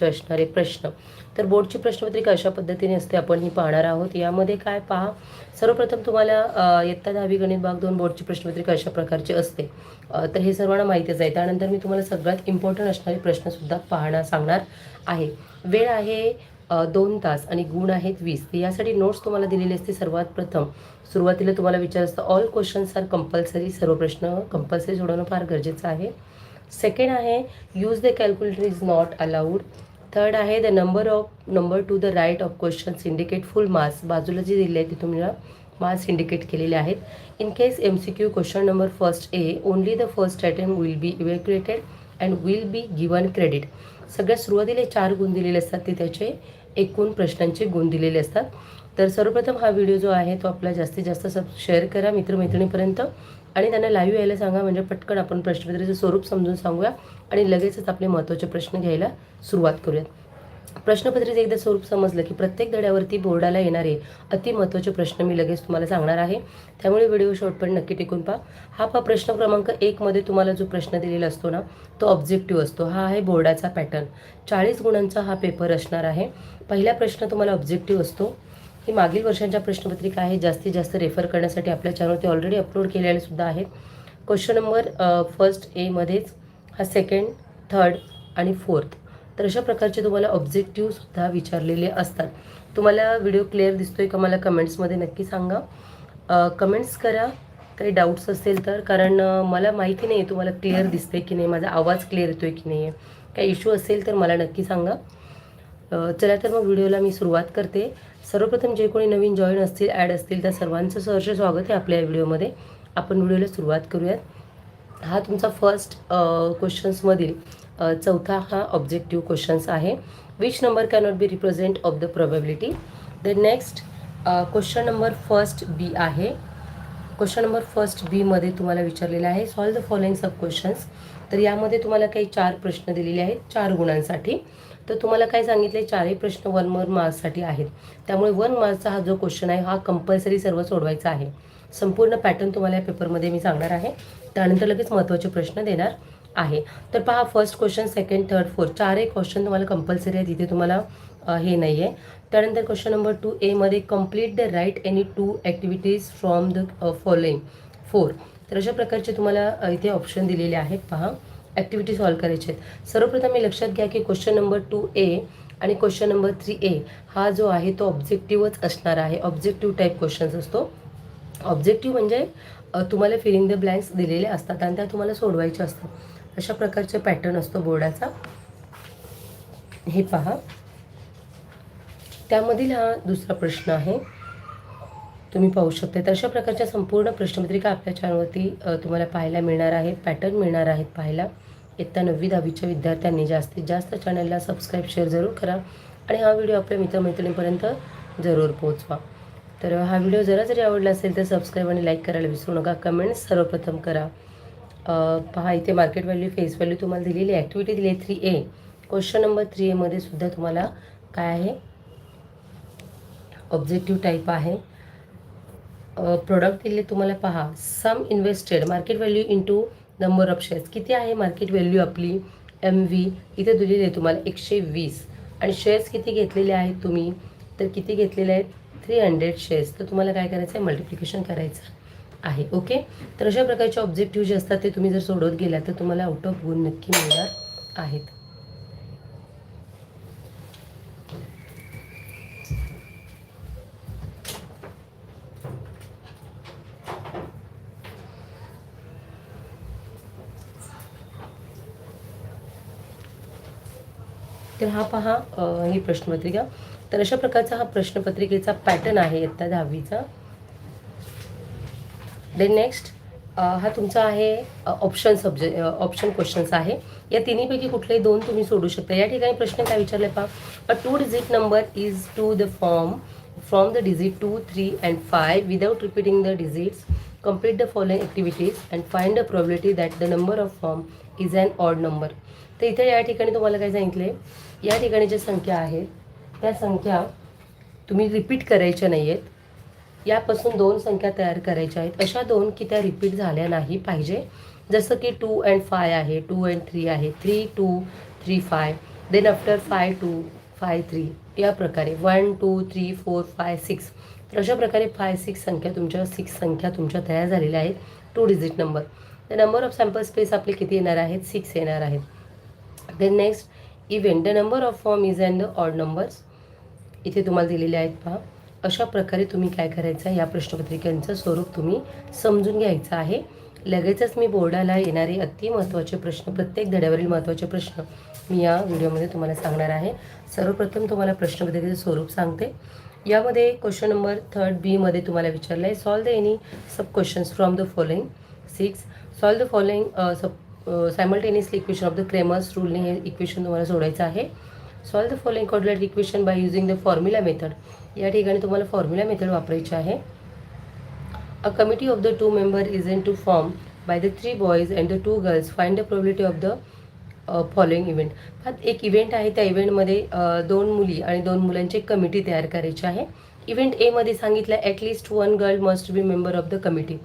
प्रकारचे असणारे प्रश्न. तर बोर्डची प्रश्नपत्रिका अशा पद्धतीने असते आपण ही पाहणार आहोत. यामध्ये काय पहा सर्वप्रथम तुम्हाला इयत्ता दहावी गणित भाग दोन बोर्डची प्रश्नपत्रिका अशा प्रकारची असते. तर हे सर्वांना माहितीच आहे. त्यानंतर मी तुम्हाला सगळ्यात इम्पॉर्टंट असणारे प्रश्नसुद्धा पाहणार सांगणार आहे. वेळ आहे दोन तास आणि गुण आहेत वीस. यासाठी नोट्स तुम्हाला दिलेले असते सर्वात प्रथम. सुरुवातीला तुम्हाला विचार असतं ऑल क्वेश्चन्स आर कंपल्सरी सर्व प्रश्न कंपल्सरी सोडवणं फार गरजेचं आहे. सेकंड आहे use the calculator is not allowed third आहे the number of number to the right of questions indicate full marks बाजूला जे दिले आहे ते तुम्हाला मार्क्स इंडिकेट केलेले आहेत. In case M C Q question number first A only the first attempt will be evaluated and will be given credit सगळ्यात सुरुवातीला चार गुण दिलेले असतात ते त्याचे एकूण प्रश्नांचे गुण दिलेले असतात. तर सर्वप्रथम हा व्हिडिओ जो आहे तो आपला जास्तीत जास्त सब शेअर करा मित्रमैत्रिणीपर्यंत. आणि त्यांना लाईव्ह यायला सांगा म्हणजे पटकन आपण प्रश्नपत्रिकेचं स्वरूप समजून सांगूया आणि लगेचच आपले महत्त्वाचे प्रश्न घ्यायला सुरुवात करूयात. प्रश्नपत्रिकेचं एकदा स्वरूप समजलं की प्रत्येक धड्यावरती बोर्डाला येणारे अति महत्त्वाचे प्रश्न मी लगेच तुम्हाला सांगणार आहे. त्यामुळे व्हिडिओ शॉर्टपर्यंत नक्की टिकून पहा. हा पहा प्रश्न क्रमांक एकमध्ये तुम्हाला जो प्रश्न दिलेला असतो ना तो ऑब्जेक्टिव्ह असतो. हा आहे बोर्डाचा पॅटर्न चाळीस गुणांचा हा पेपर असणार आहे. पहिला प्रश्न तुम्हाला ऑब्जेक्टिव्ह असतो. ही मागील वर्षांच्या प्रश्नपत्रिका आहे जास्तीत जास्त रेफर करण्यासाठी आपल्या चॅनलवरती ऑलरेडी अपलोड केलेले सुद्धा आहेत. क्वेश्चन नंबर फर्स्ट एमध्येच हा सेकंड थर्ड आणि फोर्थ तर अशा प्रकारचे तुम्हाला ऑब्जेक्टिव्हसुद्धा विचारलेले असतात. तुम्हाला व्हिडिओ क्लिअर दिसतोय का मला कमेंट्समध्ये नक्की सांगा. कमेंट्स करा. काही डाऊट्स असेल तर कारण मला माहिती नाही आहे तुम्हाला क्लिअर दिसते की नाही माझा आवाज क्लिअर येतोय की नाही आहे काही इश्यू असेल तर मला नक्की सांगा. चला तर मग व्हिडिओला मी सुरुवात करते. सर्वप्रथम जे कोणी नवीन जॉईन असतील ॲड असतील त्या सर्वांचं सहर्ष स्वागत आहे आपल्या या व्हिडिओमध्ये आपण व्हिडिओला सुरुवात करूयात. हा तुमचा फर्स्ट क्वेश्चन्समधील चौथा हा ऑब्जेक्टिव्ह क्वेश्चन्स आहे. Which number cannot be represent of the probability the next question number first B आहे. क्वेश्चन नंबर फर्स्ट बीमध्ये तुम्हाला विचारलेलं आहे. Solve the following sub questions तर यामध्ये तुम्हाला काही चार प्रश्न दिलेले आहेत. चार गुणांसाठी. तर तुम्हाला काय सांगितले चारही प्रश्न वन वन मार्क्ससाठी आहेत. त्यामुळे वन मार्क्सचा हा जो क्वेश्चन आहे हा कंपल्सरी सर्व सोडवायचा आहे. संपूर्ण पॅटर्न तुम्हाला या पेपरमध्ये मी सांगणार आहे. त्यानंतर लगेच महत्त्वाचे प्रश्न देणार आहे. तर पहा first question second third fourth चारही क्वेश्चन तुम्हाला कंपल्सरी आहे तिथे तुम्हाला हे नाही आहे त्यानंतर क्वेश्चन नंबर टू एमध्ये complete the write any two activities from the following four तर अशा प्रकारचे तुम्हाला इथे ऑप्शन दिलेले आहेत. पहा. ॲक्टिव्हिटी सॉल्व करायचे आहेत. सर्वप्रथम मी लक्षात घ्या की क्वेश्चन नंबर टू ए आणि क्वेश्चन नंबर थ्री ए हा जो आहे तो ऑब्जेक्टिव्हच असणार आहे. ऑब्जेक्टिव्ह टाईप क्वेश्चन्स असतो. ऑब्जेक्टिव्ह म्हणजे तुम्हाला फिलिंग द ब्लँक्स दिलेले असतात आणि त्या तुम्हाला सोडवायच्या असतात. अशा प्रकारचे पॅटर्न असतो बोर्डाचा. हे पहा. त्यामधील हा दुसरा प्रश्न आहे. तुम्ही पाहू शकता तर अशा प्रकारच्या संपूर्ण प्रश्नपत्रिका आपल्या चॅनलवरती तुम्हाला पाहायला मिळणार आहेत पॅटर्न मिळणार आहेत पाहायला. इयत्ता नववी दहावीच्या विद्यार्थ्यांनी जास्तीत जास्त चॅनलला सबस्क्राईब शेअर जरूर करा आणि हा व्हिडिओ आपल्या मित्रमैत्रिणींपर्यंत जरूर पोहोचवा. तर हा व्हिडिओ जरा जरी आवडला असेल तर सबस्क्राईब आणि लाईक करायला विसरू नका. कमेंट्स सर्वप्रथम करा. पहा इथे मार्केट व्हॅल्यू फेस व्हॅल्यू तुम्हाला दिलेली ॲक्टिव्हिटी दिली आहे three A question number three एमध्ये सुद्धा तुम्हाला काय आहे? ऑब्जेक्टिव्ह टाईप आहे. प्रोडक्ट दिले तुम्हाला पहा. Sum invested market value into number of shares किती आहे मार्केट व्हॅल्यू आपली? एम व्ही इथे दिलेली आहे तुम्हाला एकशे वीस. आणि शेअर्स किती घेतलेले आहेत तुम्ही? तर किती घेतलेले आहेत? थ्री हंड्रेड शेअर्स तर तुम्हाला काय करायचं आहे? मल्टिप्लिकेशन करायचं आहे. ओके तर अशा प्रकारचे ऑब्जेक्टिव्ह जे असतात ते तुम्ही जर सोडवत गेला तर तुम्हाला आउट ऑफ गुण नक्की मिळणार आहेत. तर हा पहा ही प्रश्नपत्रिका. तर अशा प्रकारचा हा प्रश्नपत्रिकेचा पॅटर्न आहे इयत्ता दहावीचा. देन नेक्स्ट हा तुमचा आहे ऑप्शन सब्जेक्ट ऑप्शन क्वेश्चन्स आहे. या तिन्हीपैकी कुठलेही दोन तुम्ही सोडू शकता. या ठिकाणी प्रश्न काय विचारले पहा? A two digit number is to the form from the digit two three and five without repeating the digits complete the following activities and find the probability that the number of form is an odd number. तर इथे या ठिकाणी तुम्हाला काय सांगितले? या ठिकाणी ज्या संख्या आहेत त्या संख्या तुम्ही रिपीट करायच्या नाही आहेत यापासून दोन संख्या तयार करायच्या आहेत. अशा दोन की त्या रिपीट झाल्या नाही पाहिजे. जसं की टू अँड फाय आहे टू अँड थ्री आहे. Three two three five then after five two five three या प्रकारे. One two three four five six तर अशा प्रकारे फाय सिक्स संख्या तुमच्या सिक्स संख्या तुमच्या तयार झालेल्या आहेत. Two digit number the number of sample space आपले किती येणार आहेत? सिक्स येणार आहेत. Then next event the number of form is and the odd numbers इथे तुम्हाला दिलेले आहेत पहा. अशा प्रकारे तुम्ही काय करायचं आहे? या प्रश्नपत्रिकांचं स्वरूप तुम्ही समजून घ्यायचं आहे. लगेचच मी बोर्डाला येणारे अति महत्त्वाचे प्रश्न प्रत्येक धड्यावरील महत्त्वाचे प्रश्न मी या व्हिडिओमध्ये तुम्हाला सांगणार आहे. सर्वप्रथम तुम्हाला प्रश्नपत्रिकेचं स्वरूप सांगते. यामध्ये क्वेश्चन नंबर थर्ड बीमध्ये तुम्हाला विचारलं आहे. Solve the any sub questions from the following six solve the following sub simultaneously equation of the Cramer's रूलने हे इक्वेशन तुम्हाला सोडायचं आहे. Solve the following coordinate equation by using the formula method या ठिकाणी तुम्हाला फॉर्म्युला मेथड वापरायची आहे. A committee of the two member is an to form by the three boys and the two girls Find the probability of the following event हा एक event आहे त्या इव्हेंटमध्ये दोन मुली आणि दोन मुलांची एक कमिटी तयार करायची आहे. इव्हेंट एमध्ये सांगितलं at least one girl must be member of the committee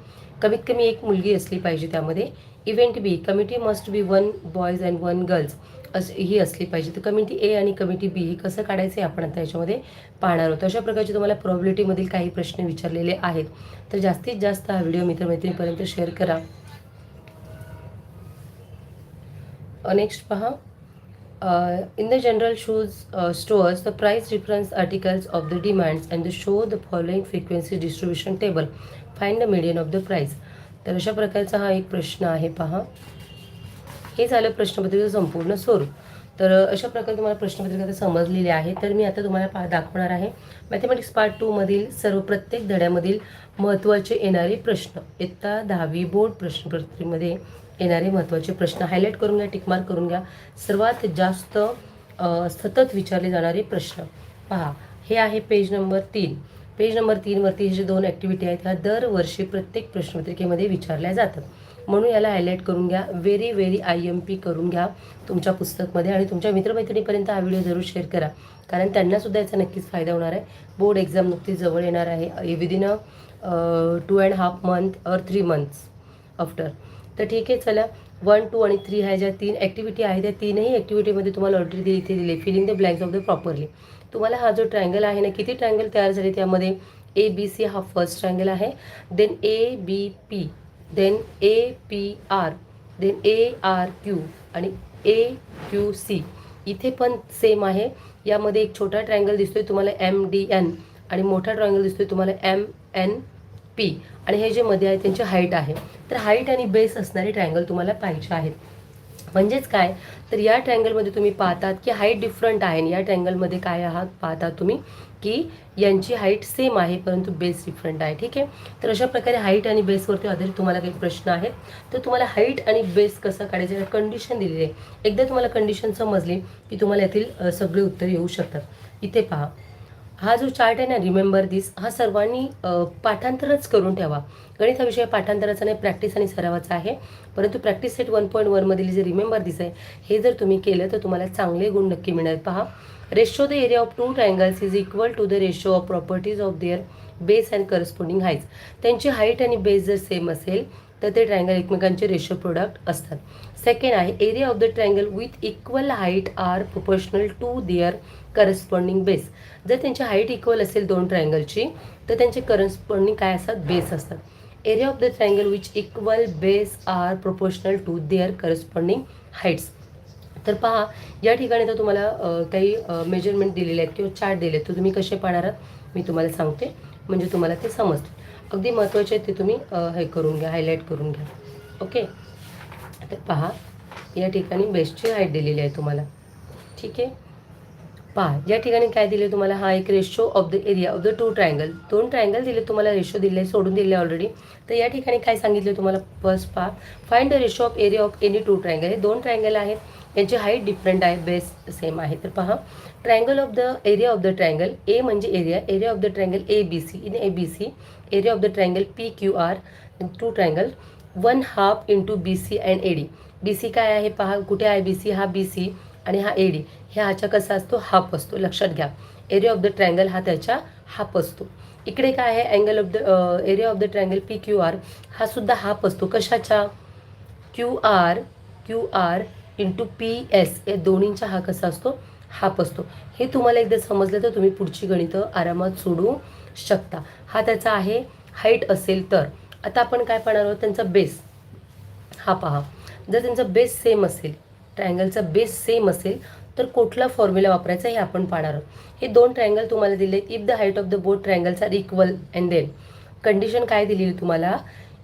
कमीत कमी एक मुलगी असली पाहिजे त्यामध्ये. Event B committee must be one boys and one girls अस ही असली पाहिजे. तर कमिटी ए आणि कमिटी बी हे कसं काढायचं आहे आपण आता याच्यामध्ये पाहणार आहोत. अशा प्रकारचे तुम्हाला प्रॉबिलिटीमधील काही प्रश्न विचारलेले आहेत. तर जास्तीत जास्त हा व्हिडिओ मित्रमैत्रिणीपर्यंत शेअर करा. नेक्स्ट पहा. In the general shoes stores the price difference articles of the demands and the show the following frequency distribution table find the median of the price तर अशा प्रकारचा हा एक प्रश्न आहे पहा. हे झालं प्रश्नपत्रिकेचं संपूर्ण स्वरूप. तर अशा प्रकारे तुम्हाला प्रश्नपत्रिका समजलेले समजलेली आहे. तर मी आता तुम्हाला पा दाखवणार आहे. मॅथमॅटिक्स पार्ट टूमधील सर्व प्रत्येक धड्यामधील महत्त्वाचे येणारे प्रश्न. इयत्ता दहावी बोर्ड प्रश्नपत्रिकेमध्ये येणारे महत्त्वाचे प्रश्न. हायलाईट करून घ्या टिकमार्क करून घ्या. सर्वात जास्त सतत विचारले जाणारे प्रश्न. पहा हे आहे पेज नंबर तीन. पेज नंबर तीनवरती हे जे दोन ॲक्टिव्हिटी आहेत ह्या दरवर्षी प्रत्येक प्रश्नपत्रिकेमध्ये विचारल्या जातात. म्हणून याला हायलाईट करून घ्या. Very very I M P करून घ्या तुमच्या पुस्तकमध्ये आणि तुमच्या मित्रमैत्रिणीपर्यंत हा व्हिडिओ जरूर शेअर करा. कारण त्यांनासुद्धा याचा नक्कीच फायदा होणार आहे. बोर्ड एक्झाम नुकतीच जवळ येणार आहे. Within a two and half month or three months after तर ठीक आहे चला. वन टू आणि थ्री ह्या ज्या तीन ॲक्टिव्हिटी आहेत त्या तीनही ॲक्टिव्हिटीमध्ये तुम्हाला ऑलरेडी इथे दिले filling the blanks of the properly तुम्हाला हा जो ट्रायंगल आहे ना किती ट्रायंगल तयार झाले त्यामध्ये? ए बी सी हा फर्स्ट ट्रायंगल आहे. Then A B P then A P R then A R Q आणि ए क्यू सी इथे पण सेम आहे. यामध्ये एक छोटा ट्रायंगल दिसतोय तुम्हाला एम डी एन आणि मोठा ट्रायंगल दिसतोय तुम्हाला एम एन पी आणि हे जे मध्ये आहे त्यांची हाईट आहे. तर हाईट आणि बेस असणारे ट्रायंगल तुम्हाला पाहिजे आहेत. म्हणजेच काय? तर या ट्रँगलमध्ये तुम्ही पाहतात की हाईट डिफरंट आहे या ट्रँगलमध्ये काय आहात? पाहता तुम्ही की यांची हाईट सेम आहे परंतु बेस डिफरंट आहे. ठीक आहे? तर अशा प्रकारे हाईट आणि बेसवरती आधारित तुम्हाला काही प्रश्न आहेत. तर तुम्हाला हाईट आणि बेस कसं काढायचं? कंडिशन दिलेली. आहे एकदा तुम्हाला कंडिशन समजली की तुम्हाला यातील सगळे उत्तर येऊ शकतात. इथे पहा. हा जो चार्ट आहे ना रिमेंबर दिस हा सर्वांनी पाठांतरच करून ठेवा. गणित हा विषय पाठांतराचा नाही प्रॅक्टिस आणि सरावाचा आहे. परंतु प्रॅक्टिस सेट वन पॉईंट वनमधील जे रिमेंबर दिस आहे हे जर तुम्ही केलं तर तुम्हाला चांगले गुण नक्की मिळणार पहा. Ratio the area of two triangles is equal to the ratio of properties of their base and corresponding heights त्यांची हाईट आणि बेस जर सेम असेल तर ते ट्रायंगल एकमेकांचे रेशो प्रोडक्ट असतात. सेकंड आहे area of the triangle with equal height are proportional to their corresponding base जर त्यांची हाईट इक्वल असेल दोन ट्रायंगलची तर त्यांचे करस्पॉन्डिंग काय असतात? बेस असतात. Area of the triangle which equal base are proportional to their corresponding heights तर पहा या ठिकाणी तर तुम्हाला काही मेजरमेंट दिलेले आहेत किंवा चार्ट दिले आहेत. तर तुम्ही कसे पाहणार आहात? मी तुम्हाला सांगते. म्हणजे तुम्हाला ते समजते. अगदी महत्त्वाचे आहे ते तुम्ही हे करून घ्या हायलाईट करून घ्या. ओके तर पहा या ठिकाणी बेस्टची हाईट दिलेली आहे तुम्हाला. ठीक आहे? पहा या ठिकाणी काय दिले तुम्हाला हा एक ratio of the area of the two triangle दोन ट्रायंगल दिले तुम्हाला रेशो दिले सोडून दिले ऑलरेडी तर या ठिकाणी काय सांगितले तुम्हाला फर्स्ट पहा. Find the ratio of area of any two triangle हे दोन ट्रायंगल आहेत. यांची हाईट डिफरंट आहे बेस सेम आहे. तर पहा. Triangle of the area of the triangle A म्हणजे area area of the triangle A B C in A B C area of the triangle P Q R two triangle one half into B C and A D B C काय आहे? पहा कुठे आहे बी C हा बी C आणि हा A D ह्याच्या कसा असतो? हाफ असतो. लक्षात घ्या. एरिया ऑफ द ट्रँगल हा त्याच्या हाफ असतो. इकडे काय आहे? Angle of the area of the triangle P Q R हा सुद्धा हाफ असतो. कशाच्या? Q R Q R into P S या दोन्हींचा हा कसा असतो? हाफ असतो. हे तुम्हाला एकदा समजलं तर तुम्ही पुढची गणितं आरामात सोडू शकता. हा त्याचा आहे. हाईट असेल तर. आता आपण काय पाहणार आहोत? त्यांचा बेस हा पहा. जर त्यांचा बेस सेम असेल ट्रायंगलचा बेस सेम असेल तर कुठला फॉर्म्युला वापरायचा हे आपण पाहणार आहोत. हे दोन ट्रँगल तुम्हाला दिले if the height of the both triangles are equal and then condition काय दिलेली तुम्हाला?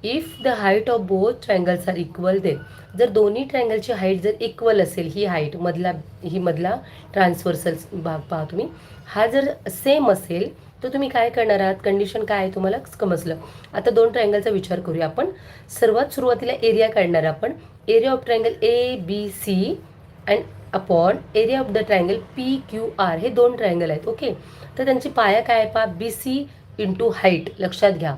If the height of both triangles are equal then जर दोन्ही ट्रँगलची हाईट जर इक्वल असेल ही हाईट मधला ही मधला ट्रान्सवर्सल भाग पहा तुम्ही. हा जर सेम असेल तर तुम्ही काय करणार आहात? कंडिशन काय आहे तुम्हाला? समजलं. आता दोन ट्रँगलचा विचार करूया आपण. सर्वात सुरुवातीला एरिया काढणार आपण. Area of triangle A B C and upon area of the triangle P Q R हे दोन ट्रायंगल आहेत ओके तर त्यांची पाया काय आहे पहा? बी सी इंटू हाईट लक्षात घ्या.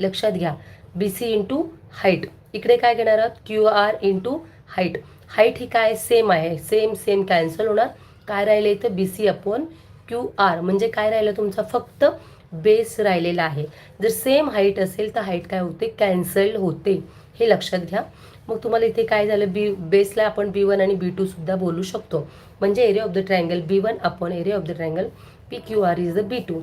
लक्षात घ्या. बी सी इंटू हाईट इकडे काय घेणार आहोत? Q R into height height ही काय? सेम आहे. सेम सेम कॅन्सल होणार. काय राहिलं इथं? B C upon Q R म्हणजे काय राहिलं तुमचा? फक्त बेस राहिलेला आहे. जर सेम हाईट असेल तर हाईट काय होते? कॅन्सल होते. हे लक्षात घ्या. मग तुम्हाला इथे काय झालं? बी बेसला आपण बी वन आणि बी टू सुद्धा बोलू शकतो. म्हणजे area of the triangle B one upon area of the triangle P Q R is the B to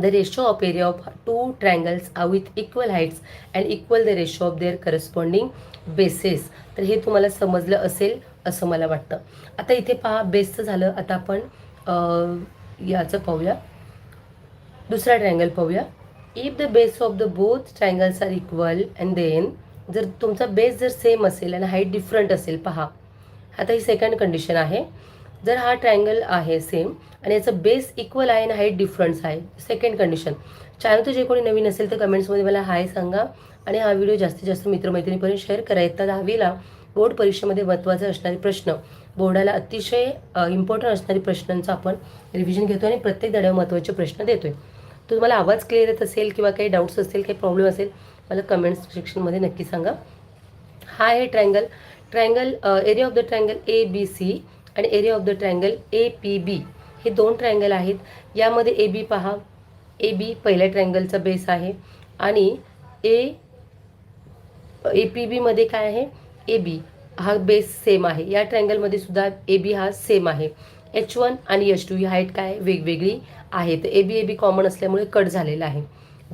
the ratio of area of two triangles are with equal heights and equal the ratio of their corresponding bases तर हे तुम्हाला समजलं असेल असं मला वाटतं. आता इथे पहा बेसचं झालं. आता आपण याचं पाहूया. दुसरा ट्रायंगल पाहूया. If the base of the both triangles are equal and then जर तुमचा बेस जर सेम असेल आणि हाईट डिफरंट असेल पहा. आता ही सेकंड कंडिशन आहे. जर हा ट्रायंगल आहे सेम आणि याचं बेस इक्वल आहे आणि हाईट डिफरन्स आहे सेकंड कंडिशन चॅनल जे कोणी नवीन असेल तर कमेंट्समध्ये मला हाय सांगा आणि हा व्हिडिओ जास्तीत जास्त मित्रमैत्रिणीपर्यंत शेअर करायचा दहावीला. बोर्ड परीक्षेमध्ये महत्त्वाचे असणारे प्रश्न. बोर्डाला अतिशय इम्पॉर्टंट असणारे प्रश्नांचं आपण रिव्हिजन घेतो आणि प्रत्येक धड्यावर महत्त्वाचे प्रश्न देतोय. तुम्हाला आवाज क्लिअर येत असेल किंवा काही डाऊट्स असेल काही प्रॉब्लेम असेल मला कमेंट्स सेक्शनमध्ये नक्की सांगा. हा आहे triangle triangle area of the triangle A B C आणि area of the triangle A P B हे दोन ट्रायंगल आहेत. यामध्ये ए बी पहा. ए बी पहिल्या ट्रायंगलचा बेस आहे. आणि ए ए पी बीमध्ये काय आहे? ए बी हा बेस सेम आहे. या ट्रायंगलमध्ये सुद्धा ए बी हा सेम आहे. एच वन आणि एच टू ही हाईट काय? वेगवेगळी आहे तर A B A B common असल्यामुळे कट झालेला आहे.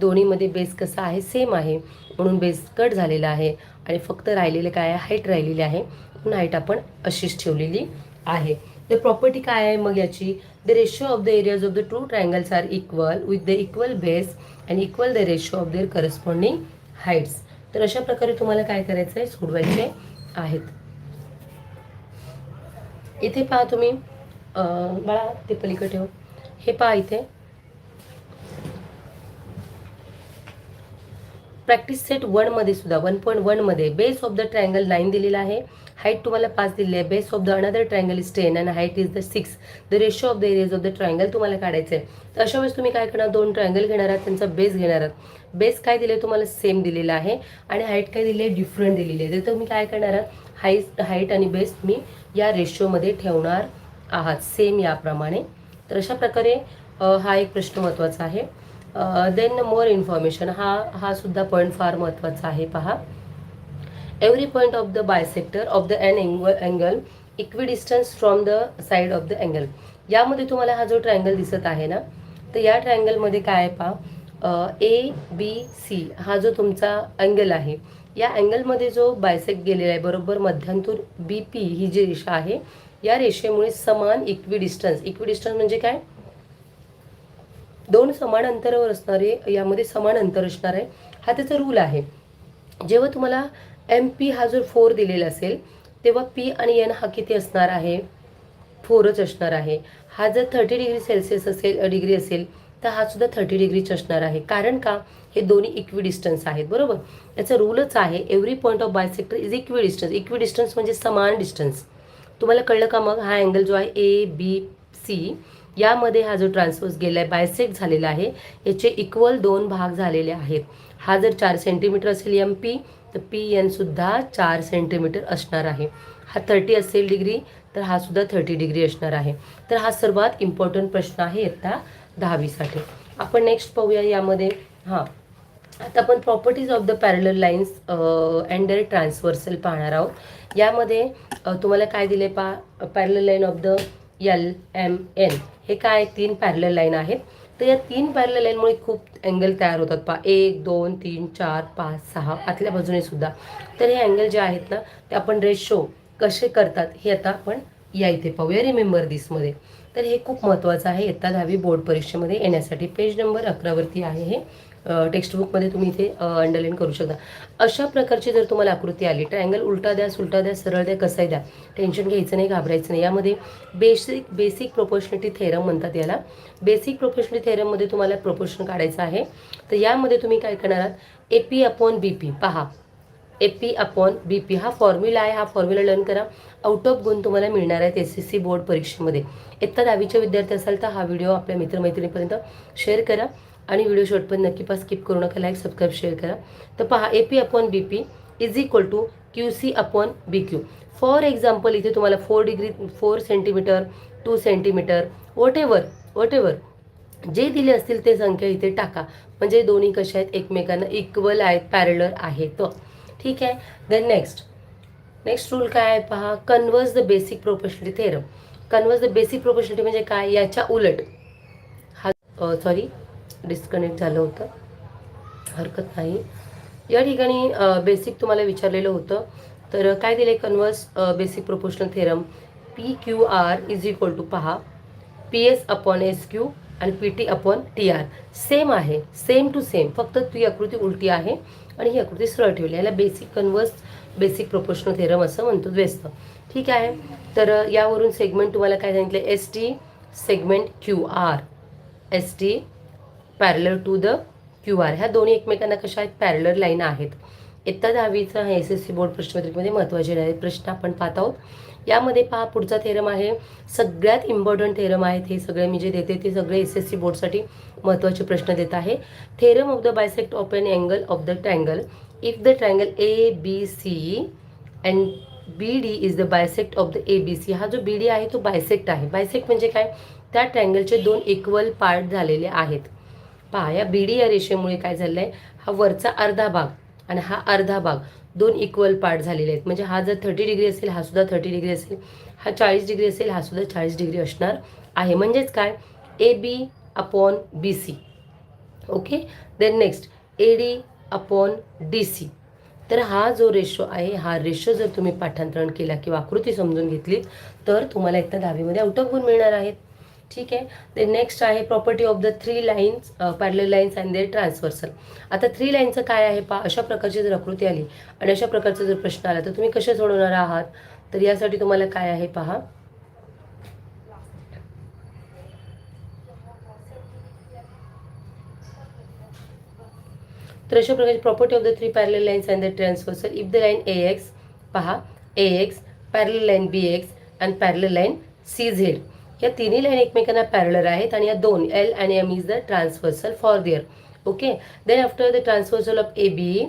दोन्हीमध्ये बेस कसा आहे? सेम आहे. म्हणून बेस कट झालेला आहे. आणि फक्त राहिलेले काय आहे? हाईट राहिलेली आहे. म्हणून हाईट आपण अशीच ठेवलेली आहे. तर प्रॉपर्टी काय आहे मग याची? The ratio of the areas of the two triangles are equal with the equal base and equal the ratio of their corresponding heights तर अशा प्रकारे तुम्हाला काय करायचं आहे सोडवायचे आहेत. इथे पहा तुम्ही. बाळा ते पलीकडे ठेव. हे पहा इथे. प्रॅक्टिस सेट वनमध्ये सुद्धा वन पॉईंट वनमध्ये base of the triangle nine दिलेला आहे. हाईट तुम्हाला पाच दिलेली आहे. Base of the another triangle is ten and height is the six the ratio of the areas of the triangle तुम्हाला काढायचं आहे तर अशा वेळेस तुम्ही काय करणार? दोन ट्रायंगल घेणार आहात त्यांचा बेस घेणार आहात. बेस काय दिले तुम्हाला सेम दिलेला आहे. आणि हाईट काय दिली आहे डिफरंट दिलेली आहे. तर तुम्ही काय करणार आहात? हाईट हाईट आणि बेस तुम्ही या रेशोमध्ये ठेवणार आहात. सेम याप्रमाणे. तर अशा प्रकारे हा एक प्रश्न महत्त्वाचा आहे. देन मोर इन्फॉर्मेशन हा हा सुद्धा पॉईंट फार महत्त्वाचा आहे पहा. Every point of the bisector of the an angle angle equidistance from the side of the angle यामध्ये तुम्हाला हा जो ट्रायंगल दिसत आहे ना तर या ट्रायंगलमध्ये काय आहे पहा. ए बी सी हा जो तुमचा अँगल आहे या अँगलमध्ये जो बायसेक गेलेला आहे बरोबर मध्यांतूर बी पी ही जी रेषा आहे या रेषेमुळे समान इक्विडिस्टन्स इक्विडिस्टन्स म्हणजे काय? दोन समान अंतरावर असणारे यामध्ये समान अंतर असणार आहे. हा त्याचा रूल आहे. जेव्हा तुम्हाला एम पी हा जो फोर दिलेला असेल तेव्हा पी आणि एन हा किती असणार आहे? फोरच असणार आहे. हा जर थर्टी डिग्री सेल्सिअस असेल डिग्री असेल तर हा सुद्धा थर्टी डिग्रीच असणार आहे. कारण का? हे दोन्ही इक्वी डिस्टन्स आहेत. बरोबर? याचा रूलच आहे every point of bisector is equidistance equidistance म्हणजे समान डिस्टन्स तुम्हाला कळलं का मग? हा अँगल जो आहे ए बी सी यामध्ये हा जो ट्रान्सफर्स गेला आहे बायसेक झालेला आहे याचे इक्वल दोन भाग झालेले आहेत. हा जर चार सेंटीमीटर असेल एम पी तर पी एनसुद्धा चार सेंटीमीटर असणार आहे. हा थर्टी असेल डिग्री तर हा सुद्धा थर्टी डिग्री असणार आहे. तर हा सर्वात इम्पॉर्टंट प्रश्न आहे इयत्ता दहावीसाठी. आपण नेक्स्ट पाहूया यामध्ये. हां. आता आपण properties of the parallel lines and their transversal पाहणार आहोत. यामध्ये तुम्हाला काय दिले पा parallel line of the L M N हे काय तीन पॅरलल लाईन आहेत? तर या तीन पॅरल लाईनमुळे खूप अँगल तयार होतात. पा एक दोन तीन चार पाच सहा आतल्या बाजूने सुद्धा. तर हे अँगल जे आहेत ना ते आपण रेशो कसे करतात हे आता आपण या इथे पाहूया. रिमेंबर दिसमध्ये तर हे खूप महत्त्वाचं आहे. इयत्ता दहावी बोर्ड परीक्षेमध्ये येण्यासाठी. पेज नंबर अकरावरती आहे हे. टेक्स्टबुकमध्ये तुम्ही इथे अंडरलाईन करू शकता. अशा प्रकारची जर तुम्हाला आकृती आली ट्रायंगल उलटा द्या सुलटा द्या सरळ द्या कसाही द्या टेन्शन घ्यायचं नाही घाबरायचं नाही. यामध्ये बेसिक बेसिक प्रोपोर्शनिटी थेरम म्हणतात याला. बेसिक प्रोपोर्शनिटी थेरममध्ये तुम्हाला प्रोपोर्शन काढायचं आहे. तर यामध्ये तुम्ही काय करणार आहात? A P upon B P पहा. A P upon B P हा फॉर्म्युला आहे हा फॉर्म्युला लर्न करा. आउट ऑफ गुण तुम्हाला मिळणार आहेत एस एस सी बोर्ड परीक्षेमध्ये. इयत्ता दहावीचे विद्यार्थी असाल तर हा व्हिडिओ आपल्या मित्रमैत्रिणीपर्यंत शेअर करा. आणि व्हिडिओ शेवटपर्यंत नक्की पास स्किप करू नका लाईक सबस्क्राईब शेअर करा. तर पहा A P upon B P is equal to Q C upon B Q for example इथे तुम्हाला four degree four centimetre two centimetre whatever whatever जे दिले असतील ते संख्या इथे टाका. म्हणजे दोन्ही कशा आहेत? एकमेकांना इक्वल आहेत पॅरलर आहेत. ठीक आहे? देन नेक्स्ट नेक्स्ट रूल काय आहे पहा? Converse the basic proportionality theorem converse the basic proportionality म्हणजे काय? याच्या उलट. हा सॉरी डिस्कनेक्ट झालं होतं. हरकत नाही. या ठिकाणी बेसिक तुम्हाला विचारलेलं होतं. तर काय दिले converse basic proportional theorem P Q R is equal to पहा. P S upon S Q आणि P T upon T R same आहे. सेम टू सेम फक्त ती आकृती उलटी आहे आणि ही आकृती सरळ ठेवली याला basic converse basic proportional theorem असं म्हणतो व्यस्त. ठीक आहे? तर यावरून सेगमेंट तुम्हाला काय सांगितलं S T segment Q R S T parallel to the Q R ह्या दोन्ही एकमेकांना कशा आहेत? पॅरलर लाईन आहेत. इत्ता दहावीचा हा एस एस सी बोर्ड प्रश्नपत्रिकेमध्ये महत्त्वाचे आहे प्रश्न आपण पाहत आहोत. यामध्ये पहा पुढचा थेरम आहे. सगळ्यात इम्पॉर्टंट थेरम आहेत हे सगळे मी जे देते ते सगळे एस एस सी बोर्डसाठी महत्त्वाचे प्रश्न देत आहे. Theorem of the bisect of an angle of the triangle if the triangle A B C and B D is the bisect of the A B C हा जो बी डी आहे तो bisect आहे. Bisect म्हणजे काय? त्या ट्रँगलचे दोन इक्वल पार्ट झालेले आहेत. पहा या बी डी या रेषेमुळे काय झालं आहे हा वरचा अर्धा भाग आणि हा अर्धा भाग दोन इक्वल पार्ट झालेले आहेत. म्हणजे हा जर थर्टी डिग्री असेल हा सुद्धा थर्टी डिग्री असेल. हा चाळीस डिग्री असेल हा सुद्धा चाळीस डिग्री असणार आहे. म्हणजेच काय? A B upon B C okay then next A D upon D C तर हा जो रेशो आहे हा रेशो जर तुम्ही पाठांतरण केला किंवा आकृती समजून घेतली तर तुम्हाला एकदा दहावीमध्ये आउट ऑफ गुण मिळणार आहेत. ठीक आहे? ते नेक्स्ट आहे property of the three lines parallel lines and their transversal आता थ्री लाईनचं काय आहे पा अशा प्रकारची जर आकृती आली आणि अशा प्रकारचा जर प्रश्न आला तर तुम्ही कसे सोडवणार आहात? तर यासाठी तुम्हाला काय आहे पहा? तर अशा प्रकारची property of the three parallel lines and the transversal if the line A X पहा A X parallel line B X and parallel line C Z या तिन्ही लाईन एकमेकांना पॅरलर आहेत आणि या दोन एल आणि M is the transversal for their okay then after the transversal of A B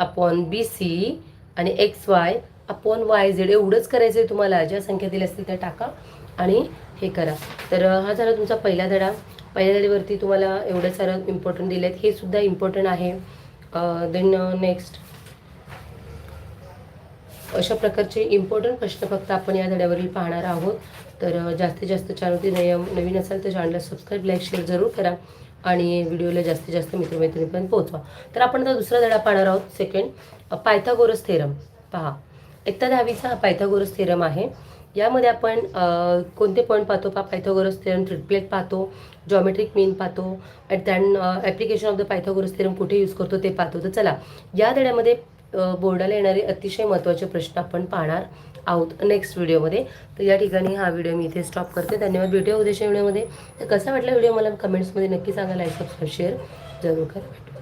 upon B C आणि X Y upon Y Z एवढंच करायचं आहे तुम्हाला. ज्या संख्या दिल्या असतील त्या टाका आणि हे करा. तर हा झाला तुमचा पहिला धडा. पहिल्या धड्यावरती तुम्हाला एवढं सारं इम्पॉर्टंट दिले आहेत हे सुद्धा इम्पॉर्टंट आहे. देन नेक्स्ट अशा प्रकारचे इम्पॉर्टंट प्रश्न फक्त आपण या धड्यावरील पाहणार आहोत. तर जास्तीत जास्त चॅनलवरती नियम नवीन असाल तर चॅनलला सबस्क्राईब लाईक शेअर जरूर करा आणि व्हिडिओला जास्तीत जास्त मित्रमैत्रिणीपर्यंत पोहोचवा. तर आपण आता दुसरा धडा पाहणार आहोत. सेकंड पायथागोरस थेरम पहा एकता दहावीचा हा पायथागोरस थेरम आहे. यामध्ये आपण कोणते पॉईंट पाहतो? पा पायथागोरस थेरम ट्रिपलेट पाहतो जॉमेट्रिक मीन पाहतो and then application of the Pythagoras theorem कुठे यूज करतो ते पाहतो. तर चला या धड्यामध्ये बोर्डाला येणारे अतिशय महत्त्वाचे प्रश्न आपण पाहणार. आहोत नेक्स्ट व्हिडिओमध्ये तर या ठिकाणी हा व्हिडिओ मी इथे स्टॉप करते. धन्यवाद भेटूया उद्याच्या व्हिडिओमध्ये तर कसा वाटला व्हिडिओ मला कमेंट्समध्ये नक्की सांगा. लाईक सबस्क्राईब शेअर जरूर करा.